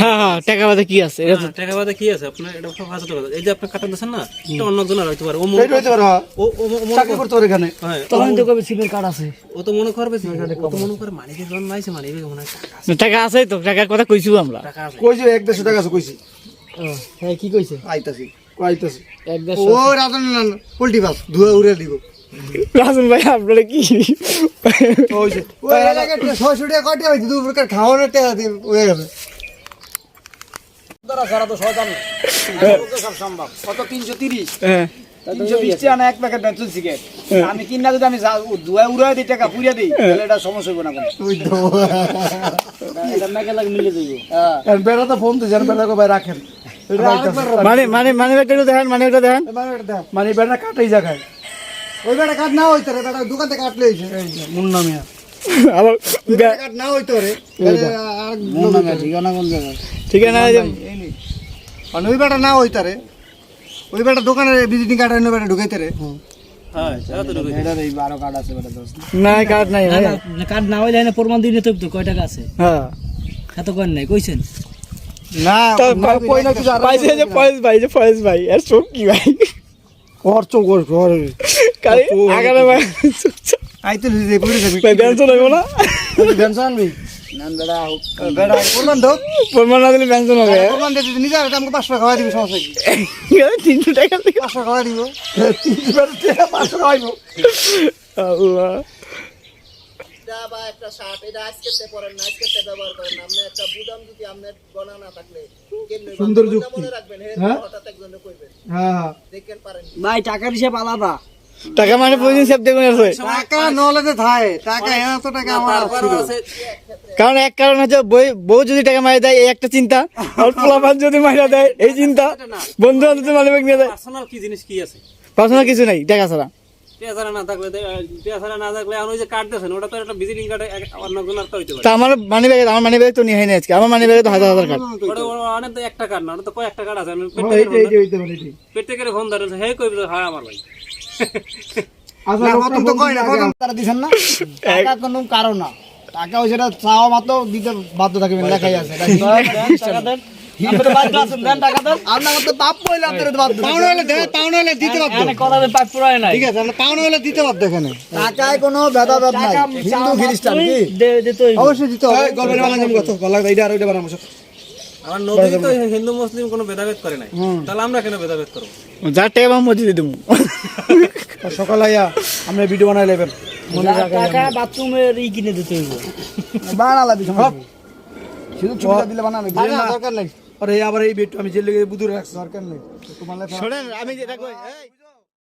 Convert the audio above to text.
হ্যাঁ হ্যাঁ টাকা বাদে কি আছে? এটা তো টাকা বাদে কি আছে? আপনার এটা সব হাজার টাকা। এই যে আপনি কাটা দিচ্ছেন না এটা অন্য জনের হইতে পারে। ও মনে হইতে পারে হ্যাঁ। ও ও ও চাকরি করতে পারে এখানে। হ্যাঁ। তখন তো কবে সিমের কার্ড আছে? ও তো মনে করবে ও তো মনে করে মানিকে জন নাইছে মানিকে মনে টাকা আছে, তো টাকার কথা কইছু আমরা। টাকা আছে। কইছে এক দেড়শো টাকা আছে কইছি। হ্যাঁ কি কইছে? আইতাছি আইতাছি এক ও রাজন পোল্ট্রি বাস ধুয়া উড়ে দিব। রাজন ভাই আপনারা কি? ওইছে ওই এলাকায় ছয়শো টাকা কয়টা হয়েছে দু খাওয়ানোর টাকা দিয়ে হয়ে গেছে। সারা তো শয়তান সব সম্ভব। কত? তিনশো তিরিশ। হ্যাঁ। তিনশো বিশ টাকা না এক প্যাকেট সিগারেট আমি কিনা যদি আমি ধুয়া উড়াই দিই টাকা পুড়িয়ে দিই তাহলে এটা সমস্যা হবে না এটা মেকে লাগে মিলে যাইবো। কোনো বেড়া তো ফোন দিয়েছেন বেড়া ভাই রাখেন। মানে মানে মানে একটা একটু দেখেন মানে একটা দেখেন। মানে বেড়া কাটাই জায়গায় ওই বেড়া কাট না হইতো রে বেড়া দোকান থেকে কাটলে মুন্না মিয়া। আবার কাট না হইতো রে। ঠিক আছে যে- মানে ওই বেটা না হইতা রে ওই বেটা দোকানে ভিজিটিং কার্ড এনে বেটা ঢুকাইতে রে হ্যাঁ তো বারো কার্ড আছে বেটা দোস্ত। না কার্ড নাই কার্ড না হইলে প্রমাণ দিলে তো তো কয় টাকা আছে? হ্যাঁ। এত কয় নাই কইছেন? না তো কই না কিছু পাইছে যে ফয়েজ ভাই যে ফয়েজ ভাই চোখ কি ভাই কর কর কারে ভাই আইতে লিজে পুরি যাবি। ভাই ব্যঞ্জন হইব না। প্রমাণ না দিলে ব্যঞ্জন হবে। কোন দে দিদি নিজে আমাকে 500 খাওয়া দিবি সমস্যা কি? তিনশো টাকা থেকে 500 খাওয়া দিব। 300 টাকা 500 খাওয়াইবো আল্লাহ একটা শার্ট এটা আজকে পরেন না আজকে ব্যবহার করেন আপনি একটা বুদাম যদি আপনার না থাকলে সুন্দর যুক্তি। হ্যাঁ? হঠাৎ একজনে কইবেন। হ্যাঁ। দেখেন পারেন। ভাই টাকার হিসাব আলাদা। টাকা মানে প্রতিদিন সেভ দেখুন আছে টাকা নলেজে থায় টাকা এত টাকা আমার আছে কারণ এক কারণ হচ্ছে বই বউ যদি টাকা মারি দেয় এই একটা চিন্তা। আর পোলাপান যদি মারা দেয় এই চিন্তা। বন্ধু বান্ধব মাঝে মাঝে নিয়ে দেয় পার্সোনাল কি জিনিস কি আছে? পার্সোনাল কিছু নাই টাকা ছাড়া। আমার মানি ব্যাগে আমার মানি ব্যাগে তো নিয়ে হয়নি আজকে। আমার মানি ব্যাগে তো হাজার হাজার কার্ড ওটা ওটা অনেক একটা কার্ড না ওটা তো কয়েকটা আছে। ফোন ধরেন হে কইবে হ্যাঁ আমার ভাই। না, প্রথম তো কয় না, প্রথম তারা দিছেন না? টাকা কোনো কারণ না। টাকা ওই সেটা চাওয়া মাত্র দিতে বাধ্য থাকবেন, লেখাই আছে। এটা আপনার মতো বাপ বইলে আপনার তো বাধ্য। পাওনা হলে দেয়, পাওনা হলে দিতে বাধ্য। কথা পাইপ পুরাই নাই ঠিক আছে, আপনার হলে দিতে বাধ্য টাকায় কোনো ভেদাভেদ নাই। হিন্দু, খ্রিস্টান, কি? দিতে হইব অবশ্যই দিতে হবে। আমার নবী তো হিন্দু মুসলিম কোনো ভেদাভেদ করে নাই। তাহলে আমরা কেন ভেদাভেদ করব? মসজিদে দেবো। সকালে আইয়া আমরা ভিডিও বানাই লেবেন। বাথরুমের ই কিনে দিতে হইব। বানালা দিছ শুধু ছবিটা দিলে বানাবে দরকার নেই। আরে আবার এই আমি জেলে বুদুরে রাখছি। দরকার নেই। তোমার শোনেন আমি যেটা কই? এই,